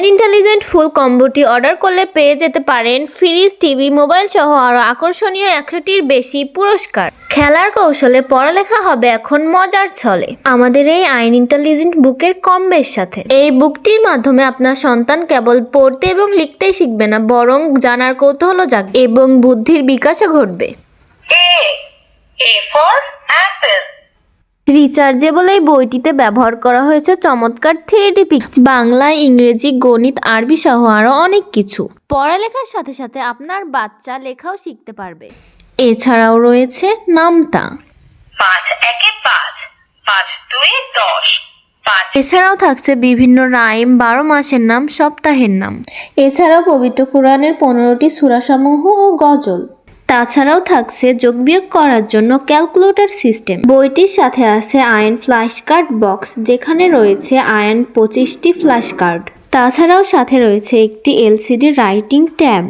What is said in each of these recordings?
Ion intelligent full কম্বোটি order করলে পেয়ে যেতে পারেন ফ্রিজ টিভি মোবাইল সহ আরও আকর্ষণীয় একশোটির বেশি পুরস্কার খেলার কৌশলে পড়ালেখা হবে এখন মজার ছলে আমাদের এই আইন ইন্টেলিজেন্ট বুকের কম্বের সাথে এই বুকটির মাধ্যমে আপনার সন্তান কেবল পড়তে এবং লিখতে শিখবে না, বরং জানার কৌতূহল জাগবে এবং বুদ্ধির বিকাশও ঘটবে A. A for. রিচার্জেবল এই বইটিতে ব্যবহার করা হয়েছে চমৎকার থ্রিডি পিকচার বাংলা ইংরেজি গণিত আরবি সহ আরও অনেক কিছু। পড়ালেখার সাথে সাথে আপনার বাচ্চা লেখাও শিখতে পারবে। এছাড়াও রয়েছে নামতা। পাঁচ একে পাঁচ পাঁচ দুই দশ এছাড়াও থাকছে বিভিন্ন রাইম বারো মাসের নাম সপ্তাহের নাম। এছাড়াও পবিত্র কোরআনের পনেরোটি সূরাসমূহ ও গজল। তাছাড়াও থাকছে যোগ বিয়োগ করার জন্য ক্যালকুলেটর সিস্টেম। বইটির সাথে আছে আয়ন ফ্ল্যাশ কার্ড বক্স, যেখানে রয়েছে আয়ন পঁচিশটি ফ্ল্যাশ কার্ড তাছাড়াও সাথে রয়েছে একটি এলসিডি রাইটিং ট্যাব।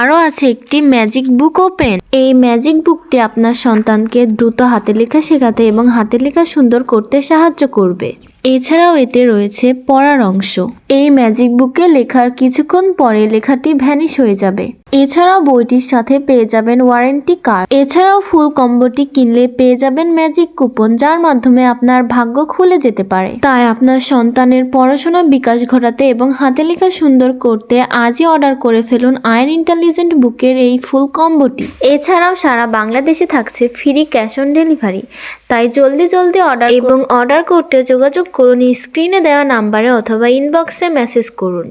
আরও আছে একটি ম্যাজিক বুক ওপেন। এই ম্যাজিক বুকটি আপনার সন্তানকে দ্রুত হাতে লেখা শেখাতে এবং হাতে লেখা সুন্দর করতে সাহায্য করবে। এছাড়াও এতে রয়েছে পড়ার অংশ। এই ম্যাজিক বুকে লেখার কিছুক্ষণ পরে লেখাটি ভ্যানিশ হয়ে যাবে। এছাড়াও বইটির সাথে পেয়ে যাবেন ওয়ারেন্টি কার্ড। এছাড়াও ফুল কম্বোটি কিনলে পেয়ে যাবেন ম্যাজিক কুপন, যার মাধ্যমে আপনার ভাগ্য খুলে যেতে পারে। তাই আপনার সন্তানের পড়াশোনা বিকাশ ঘটাতে এবং হাতে লেখা সুন্দর করতে আজই অর্ডার করে ফেলুন আয়ন ইন্টেলিজেন্ট বুকের এই ফুল কম্বোটি। এছাড়াও সারা বাংলাদেশে থাকছে ফ্রি ক্যাশ অন ডেলিভারি। তাই জলদি জলদি অর্ডার এবং অর্ডার করতে যোগাযোগ করুন স্ক্রিনে দেওয়া নাম্বারে অথবা ইনবক্সে মেসেজ করুন।